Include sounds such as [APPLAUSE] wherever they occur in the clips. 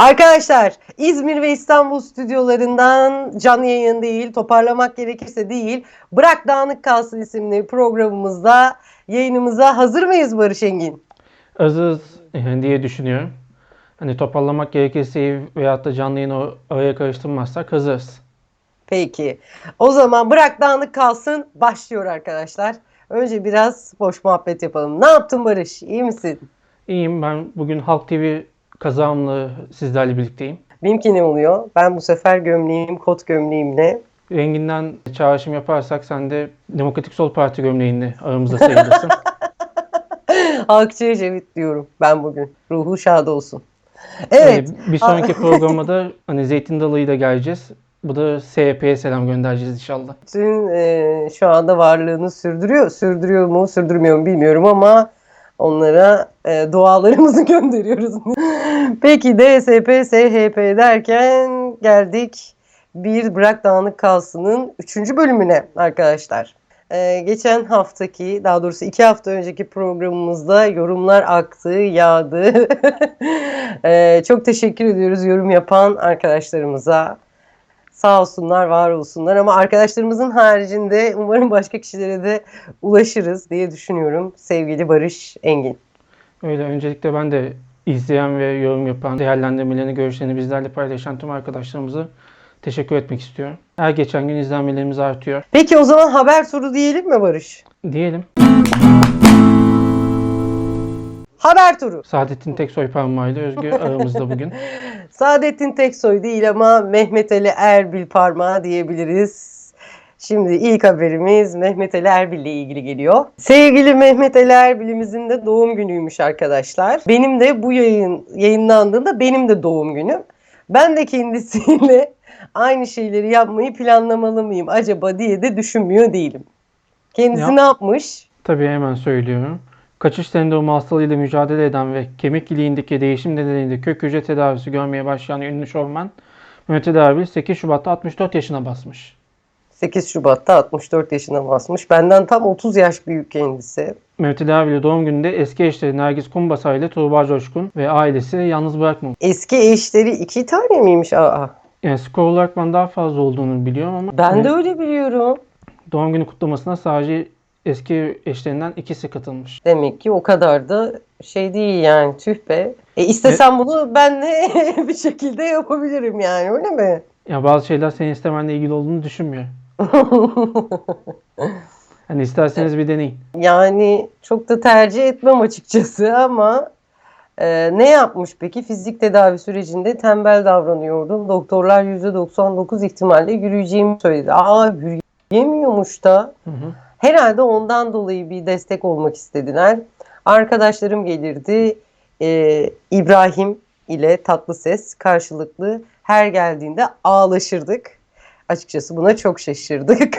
Arkadaşlar İzmir ve İstanbul stüdyolarından canlı yayın değil, toparlamak gerekirse değil, Bırak Dağınık Kalsın isimli programımızda yayınımıza hazır mıyız Barış Engin? Azız e, diye düşünüyorum. Hani toparlamak gerekirse veyahut da canlı yayını araya karıştırmazsak hazırız. Peki. O zaman Bırak Dağınık Kalsın başlıyor arkadaşlar. Önce biraz boş muhabbet yapalım. Ne yaptın Barış? İyi misin? İyiyim ben bugün Halk TV kazağımla sizlerle birlikteyim. Benimki ne oluyor? Ben bu sefer gömleğim, kot gömleğimle Renginden çağrışım yaparsak sen de Demokratik Sol Parti gömleğinle aramızda sayılırsın. [LAUGHS] Halkçı Ecevit diyorum ben bugün. Ruhu şad olsun. Evet. Ee, bir sonraki [LAUGHS] programda da hani Zeytin Dalı'yla geleceğiz. Bu da SHP'ye selam göndereceğiz inşallah. Bütün e, şu anda varlığını sürdürüyor. Sürdürüyor mu, sürdürmüyor mu bilmiyorum ama onlara e, dualarımızı [LAUGHS] gönderiyoruz. Peki DSP, SHP derken geldik bir Bırak Dağınık Kalsın'ın 3. bölümüne arkadaşlar. E, geçen haftaki, daha doğrusu iki hafta önceki programımızda yorumlar aktı, yağdı. [LAUGHS] E, çok teşekkür ediyoruz yorum yapan arkadaşlarımıza. Sağ olsunlar, var olsunlar ama arkadaşlarımızın haricinde umarım başka kişilere de ulaşırız diye düşünüyorum. Sevgili Barış Engin. Öyle öncelikle ben de izleyen ve yorum yapan, değerlendirmelerini, görüşlerini bizlerle paylaşan tüm arkadaşlarımıza teşekkür etmek istiyorum. Her geçen gün izlenmelerimiz artıyor. Peki o zaman haber turu diyelim mi Barış? Diyelim. Haber turu. Saadettin Teksoy parmağıyla Özgür [LAUGHS] aramızda bugün. Saadettin Teksoy değil ama Mehmet Ali Erbil parmağı diyebiliriz. Şimdi ilk haberimiz Mehmet Ali Erbil ile ilgili geliyor. Sevgili Mehmet Ali Erbil'imizin de doğum günüymüş arkadaşlar. Benim de bu yayın yayınlandığında benim de doğum günüm. Ben de kendisiyle [LAUGHS] aynı şeyleri yapmayı planlamalı mıyım acaba diye de düşünmüyor değilim. Kendisi Ya- ne yapmış? Tabii hemen söylüyorum. Kaçış sendromu hastalığıyla mücadele eden ve kemik iliğindeki değişim nedeniyle kök hücre tedavisi görmeye başlayan ünlü şovmen Mehmet Ali Erbil 8 Şubat'ta 64 yaşına basmış. 8 Şubat'ta 64 yaşına basmış. Benden tam 30 yaş büyük kendisi. Ali Erbil'i doğum gününde eski eşleri Nergis Kumbasa ile Tuğba Coşkun ve ailesi yalnız bırakmamış. Eski eşleri iki tane miymiş? Aa, Yani skor olarak ben daha fazla olduğunu biliyorum ama ben hani de öyle biliyorum. doğum günü kutlamasına sadece eski eşlerinden ikisi katılmış. Demek ki o kadar da şey değil yani tüh be. E istesem bunu ben de [LAUGHS] bir şekilde yapabilirim yani öyle mi? Ya bazı şeyler senin istemenle ilgili olduğunu düşünmüyor. [LAUGHS] Hani isterseniz bir deneyin. yani çok da tercih etmem açıkçası ama e, ne yapmış peki? Fizik tedavi sürecinde tembel davranıyordum. Doktorlar %99 ihtimalle yürüyeceğimi söyledi. Aa yürüyemiyormuş da. Hı hı. Herhalde ondan dolayı bir destek olmak istediler. Arkadaşlarım gelirdi. Ee, İbrahim ile tatlı ses karşılıklı her geldiğinde ağlaşırdık. Açıkçası buna çok şaşırdık.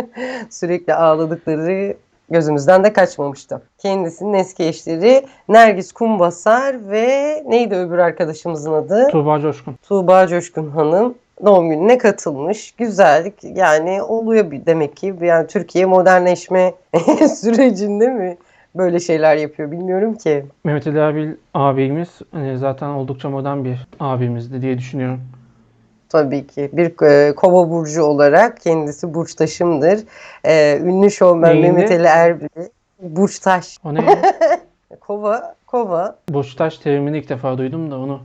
[LAUGHS] Sürekli ağladıkları gözümüzden de kaçmamıştı. Kendisinin eski eşleri Nergis Kumbasar ve neydi öbür arkadaşımızın adı? Tuğba Coşkun. Tuğba Coşkun Hanım doğum gününe katılmış. Güzellik yani oluyor bir demek ki. Yani Türkiye modernleşme [LAUGHS] sürecinde mi böyle şeyler yapıyor bilmiyorum ki. Mehmet Ali Erbil abimiz hani zaten oldukça modern bir abimizdi diye düşünüyorum. Tabii ki bir e, kova burcu olarak kendisi burçtaşımdır. E, ünlü şovmen Neyinde? Mehmet Ali Erbil burçtaş. O ne? [LAUGHS] Kova, kova Boştaş terimini ilk defa duydum da onu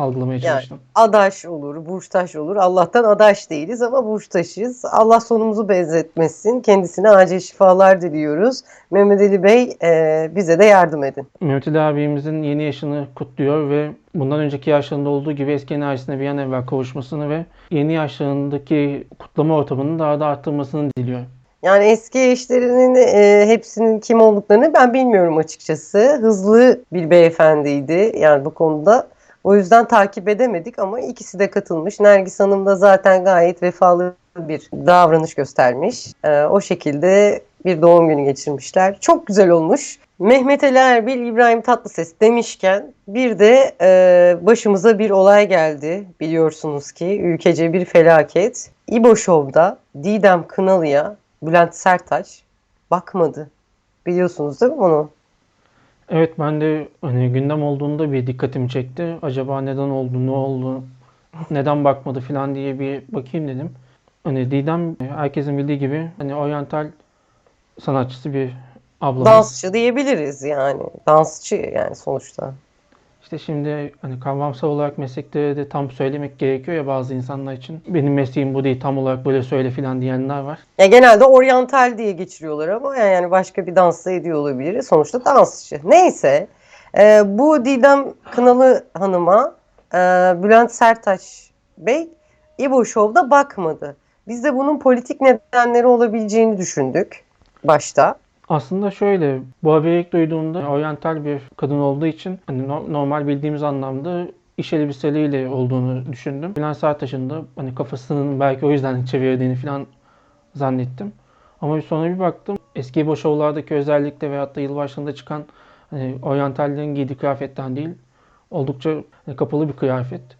algılamaya Yani. çalıştım. adaş olur, burçtaş olur. Allah'tan adaş değiliz ama burçtaşız. Allah sonumuzu benzetmesin. Kendisine acil şifalar diliyoruz. Mehmet Ali Bey e, bize de yardım edin. Mehmet Ali abimizin yeni yaşını kutluyor ve bundan önceki yaşlarında olduğu gibi eski enerjisine bir an evvel kavuşmasını ve yeni yaşlarındaki kutlama ortamının daha da arttırmasını diliyor. Yani eski eşlerinin e, hepsinin kim olduklarını ben bilmiyorum açıkçası. Hızlı bir beyefendiydi yani bu konuda. O yüzden takip edemedik ama ikisi de katılmış. Nergis Hanım da zaten gayet vefalı bir davranış göstermiş. E, o şekilde bir doğum günü geçirmişler. Çok güzel olmuş. Mehmet Ali Erbil, İbrahim Tatlıses demişken bir de e, başımıza bir olay geldi. Biliyorsunuz ki ülkece bir felaket. İbo Show'da Didem Kınalı'ya Bülent Sertaç bakmadı. Biliyorsunuz değil mi bunu? Evet ben de hani gündem olduğunda bir dikkatimi çekti. Acaba neden oldu, ne oldu, neden bakmadı falan diye bir bakayım dedim. Hani Didem herkesin bildiği gibi hani oryantal sanatçısı bir ablamız. Dansçı diyebiliriz yani. Dansçı yani sonuçta. İşte şimdi hani kavramsal olarak meslekte de tam söylemek gerekiyor ya bazı insanlar için. Benim mesleğim bu değil tam olarak böyle söyle falan diyenler var. Ya genelde oryantal diye geçiriyorlar ama yani başka bir dans da ediyor olabilir. Sonuçta dansçı. Neyse. e, bu Didem Kınalı Hanım'a e, Bülent Sertaç Bey İbo Show'da bakmadı. Biz de bunun politik nedenleri olabileceğini düşündük başta. Aslında şöyle, bu haberi ilk duyduğumda oryantal bir kadın olduğu için hani no- normal bildiğimiz anlamda iş elbiseleriyle olduğunu düşündüm. Bülent Serttaş'ın da hani kafasının belki o yüzden çevirdiğini falan zannettim. Ama sonra bir baktım eski boş şovlardaki özellikle veyahut da yılbaşında çıkan hani oryantallerin giydiği kıyafetten değil oldukça hani kapalı bir kıyafet.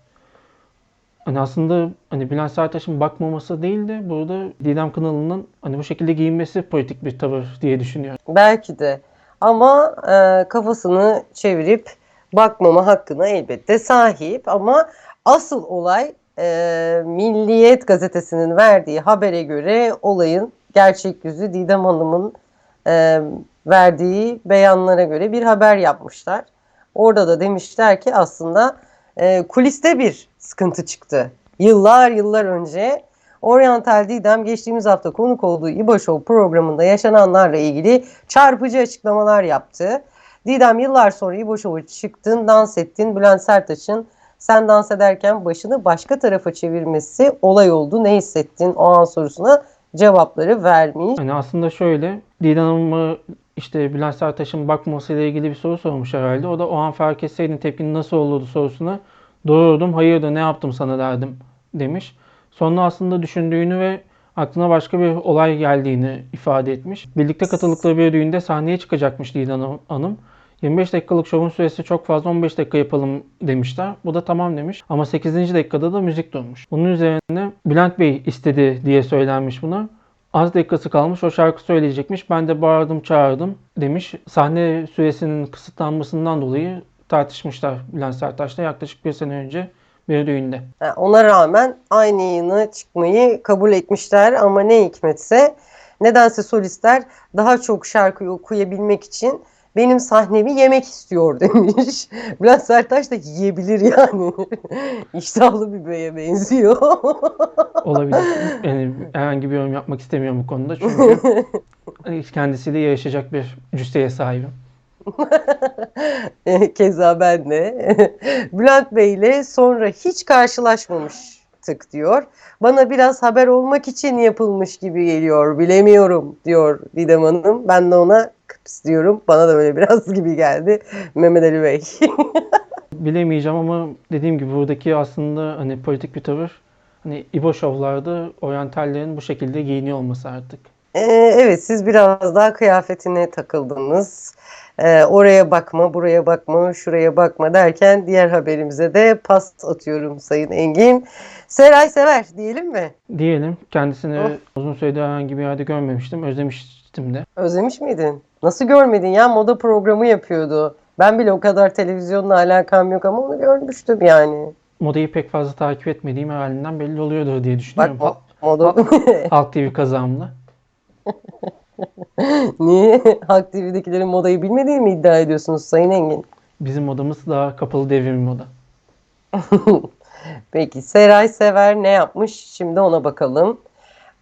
Hani aslında hani Bülent Serttaş'ın bakmaması değil de burada Didem Kınalı'nın hani bu şekilde giyinmesi politik bir tavır diye düşünüyorum. Belki de. Ama e, kafasını çevirip bakmama hakkına elbette sahip. Ama asıl olay e, Milliyet gazetesinin verdiği habere göre olayın gerçek yüzü Didem Hanım'ın e, verdiği beyanlara göre bir haber yapmışlar. Orada da demişler ki aslında e, kuliste bir sıkıntı çıktı. Yıllar yıllar önce Oriental Didem geçtiğimiz hafta konuk olduğu İBA Show programında yaşananlarla ilgili çarpıcı açıklamalar yaptı. Didem yıllar sonra İBA Show'a çıktın, dans ettin. Bülent Sertaç'ın sen dans ederken başını başka tarafa çevirmesi olay oldu. Ne hissettin o an sorusuna cevapları vermiş. Hani aslında şöyle Didem işte Bülent Serttaş'ın bakmamasıyla ilgili bir soru sormuş herhalde. O da o an fark etseydin tepkin nasıl olurdu sorusuna doğrurdum hayırdır ne yaptım sana derdim demiş. Sonra aslında düşündüğünü ve aklına başka bir olay geldiğini ifade etmiş. Birlikte katıldıkları bir düğünde sahneye çıkacakmış Didem Hanım. 25 dakikalık şovun süresi çok fazla 15 dakika yapalım demişler. Bu da tamam demiş. Ama 8. dakikada da müzik durmuş. Bunun üzerine Bülent Bey istedi diye söylenmiş buna. Az dakikası kalmış o şarkı söyleyecekmiş. Ben de bağırdım çağırdım demiş. Sahne süresinin kısıtlanmasından dolayı tartışmışlar Bülent Serttaş'la yaklaşık bir sene önce bir düğünde. Ha, Ona rağmen aynı yayına çıkmayı kabul etmişler ama ne hikmetse nedense solistler daha çok şarkıyı okuyabilmek için benim sahnemi yemek istiyor demiş. [LAUGHS] Bülent Sertaç da yiyebilir yani. [LAUGHS] İştahlı bir beye benziyor. [LAUGHS] Olabilir. Yani herhangi bir yorum yapmak istemiyorum bu konuda. Çünkü kendisiyle yarışacak bir cüsseye sahibim. Keza ben de. Bülent Bey ile sonra hiç karşılaşmamıştık diyor. Bana biraz haber olmak için yapılmış gibi geliyor. Bilemiyorum diyor Didem Hanım. Ben de ona kıps diyorum. Bana da böyle biraz [LAUGHS] gibi geldi Mehmet Ali Bey. [LAUGHS] Bilemeyeceğim ama dediğim gibi buradaki aslında hani politik bir tavır. Hani İbo şovlarda oryantallerin bu şekilde giyiniyor olması artık. Ee, evet siz biraz daha kıyafetine takıldınız. Ee, oraya bakma, buraya bakma, şuraya bakma derken diğer haberimize de pas atıyorum Sayın Engin. Seray Sever diyelim mi? Diyelim kendisini Of. uzun süredir herhangi bir yerde görmemiştim. Özlemiştim de. Özlemiş miydin? Nasıl görmedin ya? Moda programı yapıyordu. Ben bile o kadar televizyonla alakam yok ama onu görmüştüm yani. Modayı pek fazla takip etmediğim halinden belli oluyordur diye Bak düşünüyorum. mo- moda... [LAUGHS] Halk TV kazağımla. [LAUGHS] Niye? Halk TV'dekilerin modayı bilmediğini mi iddia ediyorsunuz Sayın Engin? Bizim modamız daha kapalı devrim moda. [LAUGHS] Peki Seray Sever ne yapmış? Şimdi ona bakalım.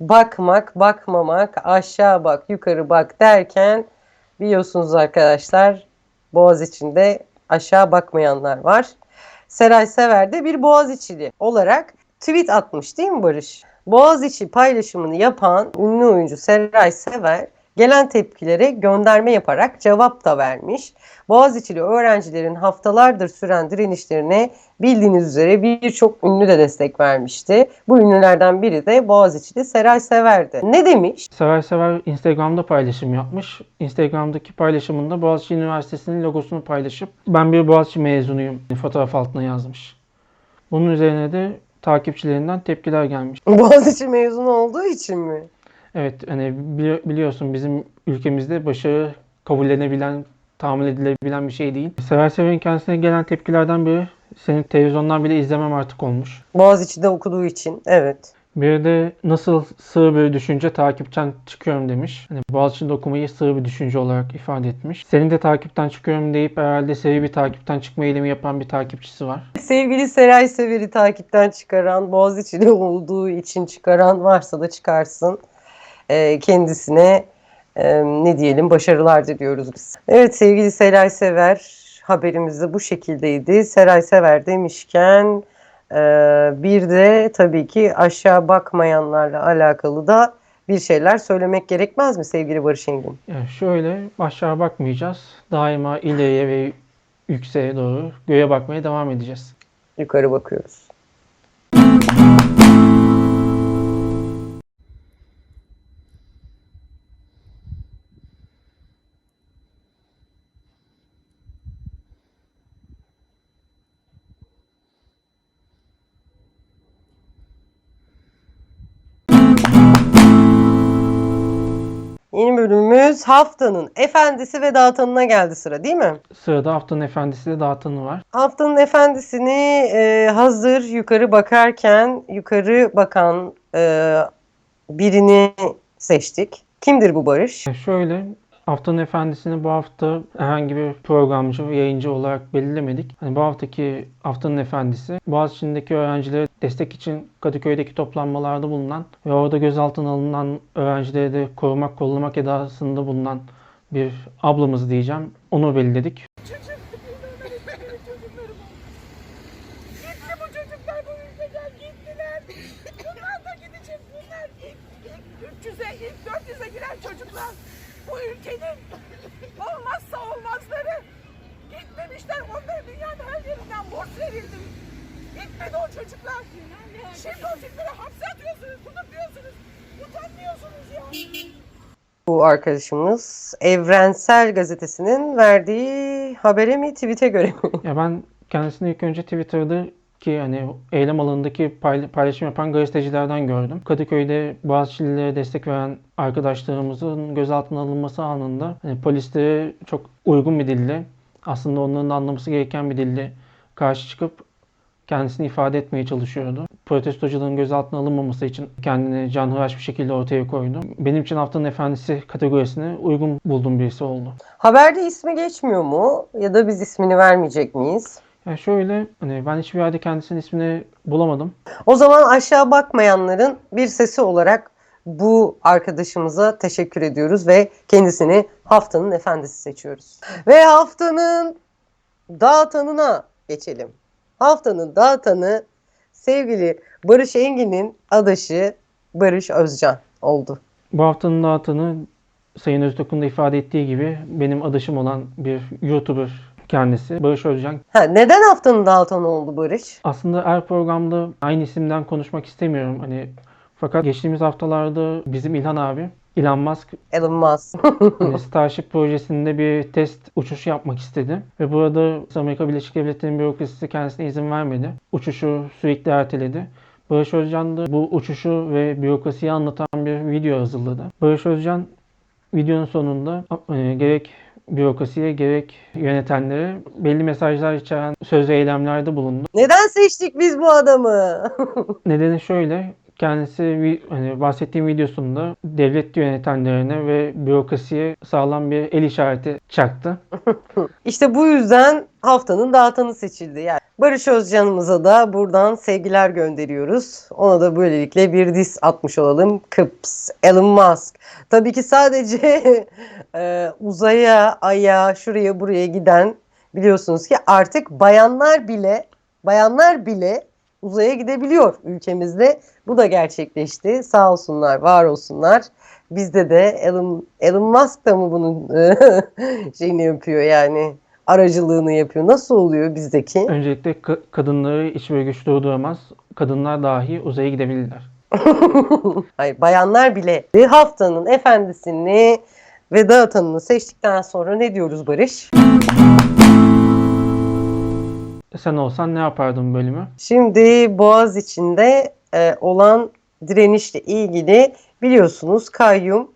Bakmak, bakmamak, aşağı bak, yukarı bak derken biliyorsunuz arkadaşlar Boğaz içinde aşağı bakmayanlar var. Seray Sever de bir Boğaziçi'li olarak tweet atmış değil mi Barış? Boğaziçi paylaşımını yapan ünlü oyuncu Seray Sever gelen tepkilere gönderme yaparak cevap da vermiş. Boğaziçi'li öğrencilerin haftalardır süren direnişlerine bildiğiniz üzere birçok ünlü de destek vermişti. Bu ünlülerden biri de Boğaziçi'li Seray Sever'di. Ne demiş? Sever Sever Instagram'da paylaşım yapmış. Instagram'daki paylaşımında Boğaziçi Üniversitesi'nin logosunu paylaşıp ben bir Boğaziçi mezunuyum fotoğraf altına yazmış. Bunun üzerine de takipçilerinden tepkiler gelmiş. [LAUGHS] Boğaziçi mezunu olduğu için mi? Evet hani bili- biliyorsun bizim ülkemizde başarı kabullenebilen tahammül edilebilen bir şey değil. Sever Sever'in kendisine gelen tepkilerden biri senin televizyondan bile izlemem artık olmuş. Boğaziçi'de okuduğu için. Evet. Bir de nasıl sığ bir düşünce takipten çıkıyorum demiş. Hani Boğaziçi'nde okumayı sığ bir düşünce olarak ifade etmiş. Senin de takipten çıkıyorum deyip herhalde seri bir takipten çıkma eylemi yapan bir takipçisi var. Sevgili Seray Sever'i takipten çıkaran, Boğaziçi'de olduğu için çıkaran varsa da çıkarsın. Ee, kendisine e, ne diyelim başarılar diliyoruz biz. Evet sevgili Seray Sever haberimiz de bu şekildeydi. Seray Sever demişken e, bir de tabii ki aşağı bakmayanlarla alakalı da bir şeyler söylemek gerekmez mi sevgili Barış Engin? Yani şöyle aşağı bakmayacağız. Daima ileriye ve yükseğe doğru göğe bakmaya devam edeceğiz. Yukarı bakıyoruz. Bölümümüz haftanın efendisi ve dağıtanına geldi sıra değil mi? Sırada haftanın efendisi de dağıtanı var. Haftanın efendisini e, hazır yukarı bakarken yukarı bakan e, birini seçtik. Kimdir bu Barış? Şöyle haftanın efendisini bu hafta herhangi bir programcı ve yayıncı olarak belirlemedik. Hani bu haftaki haftanın efendisi Boğaziçi'ndeki öğrencilere destek için Kadıköy'deki toplanmalarda bulunan ve orada gözaltına alınan öğrencileri de korumak kollamak edasında bulunan bir ablamız diyeceğim. Onu belirledik. Çocuk bunlar benim çocuklarım. Gitti bu çocuklar bu ülkeden gittiler. Bunlar da gidecek bunlar. İlk, ilk 300'e ilk 400'e giren çocuklar. Bu ülkenin olmazsa olmazları. Gitmemişler onlara dünyanın her yerinden borç verildi. Gitmedi o çocuklar. Şimdi o çocukları hapse atıyorsunuz, tutukluyorsunuz. Utanmıyorsunuz ya. Bu arkadaşımız Evrensel Gazetesi'nin verdiği habere mi tweet'e göre mi? Ya ben kendisini ilk önce Twitter'da ki hani eylem alanındaki payla- paylaşım yapan gazetecilerden gördüm. Kadıköy'de Boğaziçi'lilere destek veren arkadaşlarımızın gözaltına alınması anında hani polislere çok uygun bir dille aslında onların da anlaması gereken bir dille karşı çıkıp kendisini ifade etmeye çalışıyordu. Protestocuların gözaltına alınmaması için kendini canhıraş bir şekilde ortaya koydu. Benim için haftanın efendisi kategorisine uygun bulduğum birisi oldu. Haberde ismi geçmiyor mu? Ya da biz ismini vermeyecek miyiz? Yani şöyle hani ben hiçbir yerde kendisinin ismini bulamadım. O zaman aşağı bakmayanların bir sesi olarak bu arkadaşımıza teşekkür ediyoruz ve kendisini haftanın efendisi seçiyoruz. Ve haftanın dağıtanına geçelim. Haftanın dağıtanı sevgili Barış Engin'in adaşı Barış Özcan oldu. Bu haftanın dağıtanı Sayın Öztürk'ün de ifade ettiği gibi benim adaşım olan bir YouTuber kendisi. Barış Özcan. Ha, neden haftanın dağıtanı oldu Barış? Aslında her programda aynı isimden konuşmak istemiyorum. Hani fakat geçtiğimiz haftalarda bizim İlhan abi Elon Musk Elon Musk. [LAUGHS] hani Starship projesinde bir test uçuşu yapmak istedi. Ve burada Amerika Birleşik Devletleri'nin bürokrasisi kendisine izin vermedi. Uçuşu sürekli erteledi. Barış Özcan da bu uçuşu ve bürokrasiyi anlatan bir video hazırladı. Barış Özcan videonun sonunda e, gerek bürokrasiye gerek yönetenlere belli mesajlar içeren söz ve eylemlerde bulundu. Neden seçtik biz bu adamı? [LAUGHS] Nedeni şöyle, kendisi hani bahsettiğim videosunda devlet yönetenlerine ve bürokrasiye sağlam bir el işareti çaktı. [LAUGHS] İşte bu yüzden haftanın dağıtanı seçildi. Yani Barış Özcan'ımıza da buradan sevgiler gönderiyoruz. Ona da böylelikle bir dis atmış olalım. Kıps, Elon Musk. Tabii ki sadece [LAUGHS] e, uzaya, aya, şuraya buraya giden biliyorsunuz ki artık bayanlar bile bayanlar bile uzaya gidebiliyor ülkemizde. Bu da gerçekleşti. Sağ olsunlar, var olsunlar. Bizde de Elon, Elon Musk da mı bunun [LAUGHS] şeyini yapıyor yani aracılığını yapıyor. Nasıl oluyor bizdeki? Öncelikle ka- kadınları hiçbir güç durduramaz. Kadınlar dahi uzaya gidebilirler. [LAUGHS] Hayır, bayanlar bile bir haftanın efendisini ve dağıtanını seçtikten sonra ne diyoruz Barış? Sen olsan ne yapardın bölümü? Şimdi Boğaz içinde e, olan direnişle ilgili biliyorsunuz kayyum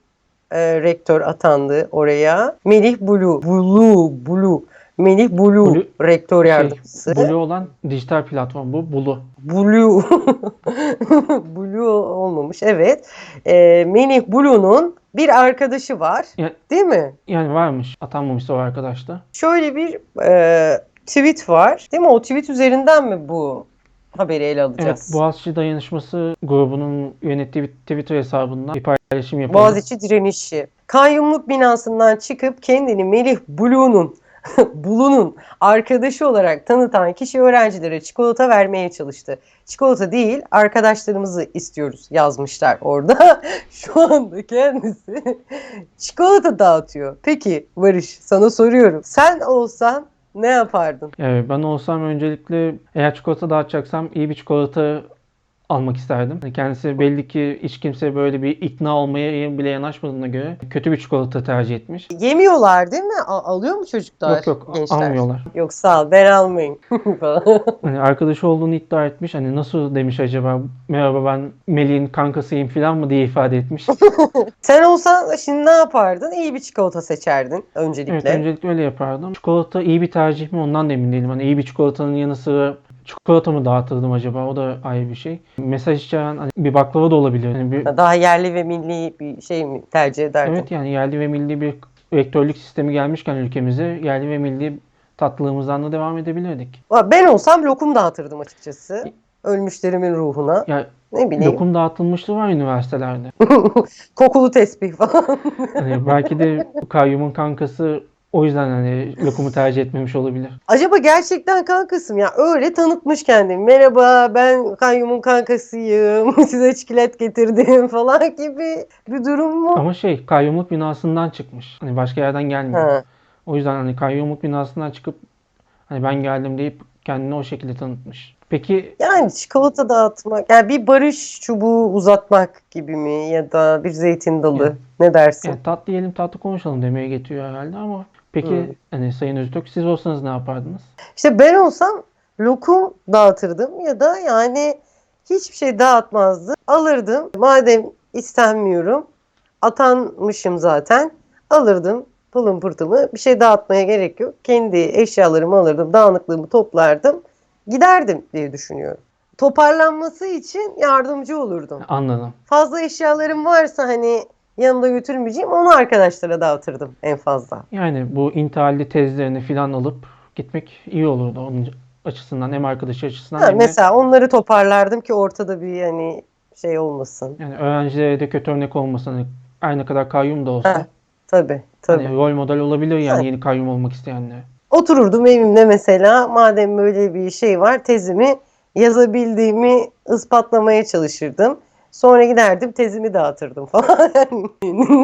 e, rektör atandı oraya. Melih Bulu, Bulu, Bulu. Melih Bulu, Bulu- rektör yardımcısı. Blue olan dijital platform bu. Blue. Blue. [LAUGHS] Blue olmamış evet. E, Melih Bulu'nun bir arkadaşı var. Ya- Değil mi? Yani varmış. Atanmamışsa o arkadaş da. Şöyle bir e, tweet var. Değil mi? O tweet üzerinden mi bu haberi ele Evet, alacağız? Boğaziçi Dayanışması grubunun yönettiği bir Twitter hesabından bir paylaşım yapıldı. Boğaziçi direnişi. Kanyumluk binasından çıkıp kendini Melih Bulu'nun [LAUGHS] Bulu'nun arkadaşı olarak tanıtan kişi öğrencilere çikolata vermeye çalıştı. Çikolata değil arkadaşlarımızı istiyoruz yazmışlar orada. [LAUGHS] Şu anda kendisi [LAUGHS] çikolata dağıtıyor. Peki Barış sana soruyorum. Sen olsan ne yapardın? Evet, ben olsam öncelikle eğer çikolata dağıtacaksam iyi bir çikolata almak isterdim. Hani Kendisi belli ki hiç kimse böyle bir ikna olmaya bile yanaşmadığına göre kötü bir çikolata tercih etmiş. Yemiyorlar değil mi? A- alıyor mu çocuklar? Yok yok gençler? almıyorlar. Yok sağ ol ben almayayım. [LAUGHS] Hani arkadaşı olduğunu iddia etmiş. Hani nasıl demiş acaba merhaba ben Melih'in kankasıyım falan mı diye ifade etmiş. [LAUGHS] Sen olsan şimdi ne yapardın? İyi bir çikolata seçerdin öncelikle. Evet öncelikle öyle yapardım. Çikolata iyi bir tercih mi ondan da emin değilim. Hani iyi bir çikolatanın yanı sıra çikolata mı dağıtırdım acaba? O da ayrı bir şey. Mesaj içeren hani bir baklava da olabilir. Hani bir, Daha yerli ve milli bir şey mi tercih ederdin? evet yani yerli ve milli bir rektörlük sistemi gelmişken ülkemize yerli ve milli tatlılığımızdan da devam edebilirdik. Ben olsam lokum dağıtırdım açıkçası. Ölmüşlerimin ruhuna. Ya Ne bileyim. lokum dağıtılmışlığı var üniversitelerde. [LAUGHS] Kokulu tesbih falan. Hani belki de kayyumun kankası o yüzden hani lokumu tercih etmemiş olabilir. Acaba gerçekten kankasım ya öyle tanıtmış kendimi. Merhaba ben kayyumun kankasıyım. [LAUGHS] Size çikolat getirdim falan gibi bir durum mu? Ama şey kayyumluk binasından çıkmış. Hani başka yerden gelmiyor. Ha. O yüzden hani kayyumluk binasından çıkıp hani ben geldim deyip kendini o şekilde tanıtmış. Peki Yani çikolata dağıtmak, yani bir barış çubuğu uzatmak gibi mi ya da bir zeytin dalı Yani- ne dersin? yani tatlı yiyelim tatlı konuşalım demeye getiriyor herhalde ama peki Hı. hani Sayın Öztürk siz olsanız ne yapardınız? İşte ben olsam lokum dağıtırdım ya da yani hiçbir şey dağıtmazdım. Alırdım. Madem istenmiyorum, atanmışım zaten. Alırdım pılım pırtımı. Bir şey dağıtmaya gerek yok. Kendi eşyalarımı alırdım, dağınıklığımı toplardım. Giderdim diye düşünüyorum. Toparlanması için yardımcı olurdum. Anladım. Fazla eşyalarım varsa hani yanımda götürmeyeceğim onu arkadaşlara dağıtırdım en fazla. Yani bu intihalli tezlerini filan alıp gitmek iyi olurdu onun açısından hem arkadaşı açısından Ha, hem de mesela onları toparlardım ki ortada bir hani şey olmasın. yani öğrencilere de kötü örnek olmasın. Hani aynı kadar kayyum da olsa Ha, Tabii tabii. hani rol model olabilir yani Evet. yeni kayyum olmak isteyenlere. Otururdum evimde mesela madem böyle bir şey var tezimi yazabildiğimi ispatlamaya çalışırdım. Sonra giderdim tezimi dağıtırdım falan.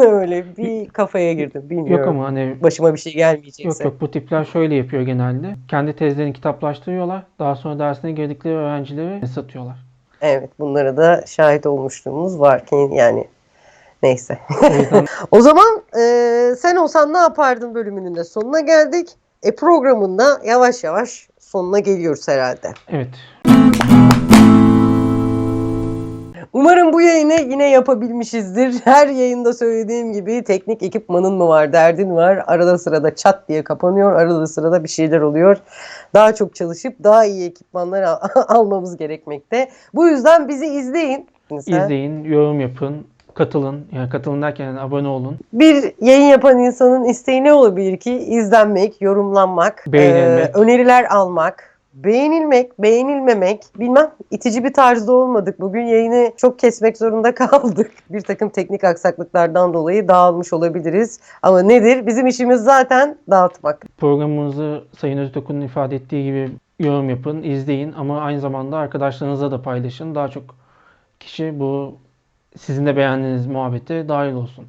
[LAUGHS] Öyle bir kafaya girdim bilmiyorum. Yok ama hani Başıma bir şey gelmeyecekse. Yok yok bu tipler şöyle yapıyor genelde. Kendi tezlerini kitaplaştırıyorlar. Daha sonra dersine girdikleri öğrencilere satıyorlar. Evet bunlara da şahit olmuşluğumuz var ki yani neyse. [LAUGHS] O zaman e, sen olsan ne yapardın bölümünün de sonuna geldik. E programın da yavaş yavaş sonuna geliyoruz herhalde. evet Umarım bu yayını yine yapabilmişizdir. [LAUGHS] Her yayında söylediğim gibi teknik ekipmanın mı var, derdin var. Arada sırada çat diye kapanıyor, arada sırada bir şeyler oluyor. Daha çok çalışıp daha iyi ekipmanlar al- [LAUGHS] almamız gerekmekte. Bu yüzden bizi izleyin. Sen izleyin, yorum yapın, katılın. Yani katılın derken yani abone olun. Bir yayın yapan insanın isteği ne olabilir ki? İzlenmek, yorumlanmak, Beğenilmek. e, öneriler almak, beğenilmek, beğenilmemek. Bilmem itici bir tarzda olmadık. Bugün yayını çok kesmek zorunda [LAUGHS] kaldık. Bir takım teknik aksaklıklardan dolayı dağılmış olabiliriz. Ama nedir? Bizim işimiz zaten dağıtmak. Programımızı Sayın Özdokun'un ifade ettiği gibi yorum yapın, izleyin ama aynı zamanda arkadaşlarınızla da paylaşın. Daha çok kişi bu sizin de beğendiğiniz muhabbete dahil olsun.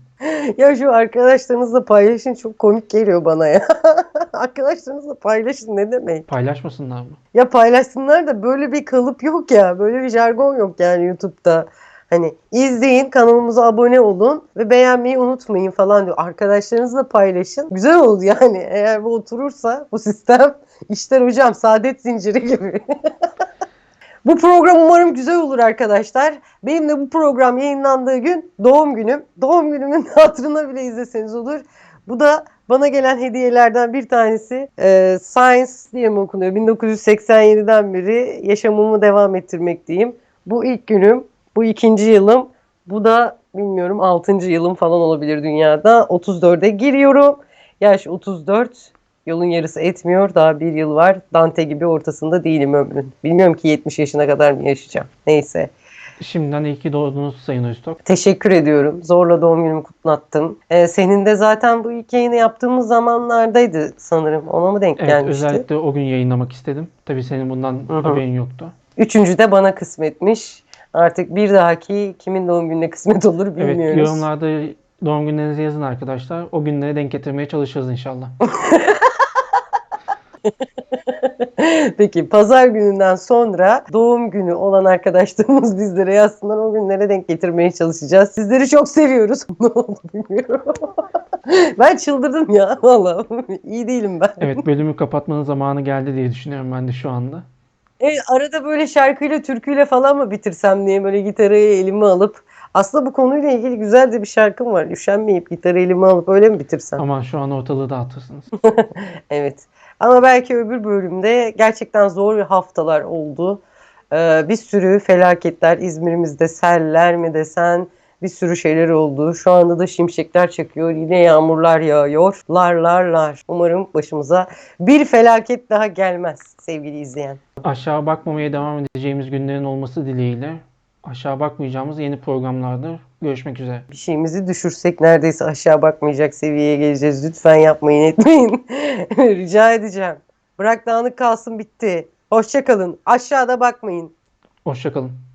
Ya şu arkadaşlarınızla paylaşın çok komik geliyor bana ya. [LAUGHS] arkadaşlarınızla paylaşın ne demek? Paylaşmasınlar mı? Ya paylaşsınlar da böyle bir kalıp yok ya. Böyle bir jargon yok yani YouTube'da. Hani izleyin, kanalımıza abone olun ve beğenmeyi unutmayın falan diyor. Arkadaşlarınızla paylaşın. Güzel oldu yani. Eğer bu oturursa bu sistem [LAUGHS] işler hocam saadet zinciri gibi. [LAUGHS] Bu program umarım güzel olur arkadaşlar. Benim de bu program yayınlandığı gün doğum günüm. Doğum günümün [LAUGHS] hatırına bile izleseniz olur. Bu da bana gelen hediyelerden bir tanesi. Ee, Science diye mi okunuyor? 1987'den beri yaşamımı devam ettirmekteyim. Bu ilk günüm, bu ikinci yılım. Bu da bilmiyorum 6. yılım falan olabilir dünyada. 34'e giriyorum. Yaş 34. Yolun yarısı etmiyor. Daha bir yıl var. Dante gibi ortasında değilim ömrün. Bilmiyorum ki 70 yaşına kadar mı yaşayacağım. Neyse. Şimdiden iyi ki doğdunuz Sayın Öztok. Teşekkür ediyorum. Zorla doğum günümü kutlattım. Ee, senin de zaten bu ilk yayını yaptığımız zamanlardaydı sanırım. Ona mı denk Evet gelmişti? özellikle o gün yayınlamak istedim. Tabii senin bundan Hı hı. haberin yoktu. Üçüncü de bana kısmetmiş. Artık bir dahaki kimin doğum gününe kısmet olur bilmiyoruz. Evet yorumlarda doğum günlerinizi yazın arkadaşlar. O günlere denk getirmeye çalışırız inşallah. [LAUGHS] [LAUGHS] Peki pazar gününden sonra doğum günü olan arkadaşlarımız bizlere yazsınlar. O günlere denk getirmeye çalışacağız. Sizleri çok seviyoruz. [LAUGHS] ne oldu bilmiyorum. [LAUGHS] ben çıldırdım ya valla. İyi değilim ben. Evet bölümü kapatmanın zamanı geldi diye düşünüyorum ben de şu anda. Evet, arada böyle şarkıyla türküyle falan mı bitirsem diye böyle gitarı elime alıp aslında bu konuyla ilgili güzel de bir şarkım var. Üşenmeyip gitarı elime alıp öyle mi bitirsem? Aman şu an ortalığı dağıtırsınız. Evet. Ama belki öbür bölümde gerçekten zor haftalar oldu. Ee, bir sürü felaketler İzmir'imizde seller mi desen bir sürü şeyler oldu. Şu anda da şimşekler çakıyor. Yine yağmurlar yağıyor. Lar lar lar. Umarım başımıza bir felaket daha gelmez sevgili izleyen. Aşağı bakmamaya devam edeceğimiz günlerin olması dileğiyle aşağı bakmayacağımız yeni programlarda görüşmek üzere. Bir şeyimizi düşürsek neredeyse aşağı bakmayacak seviyeye geleceğiz. Lütfen yapmayın etmeyin. [LAUGHS] Rica edeceğim. Bırak dağınık kalsın bitti. Hoşça kalın. Aşağıda bakmayın. Hoşçakalın.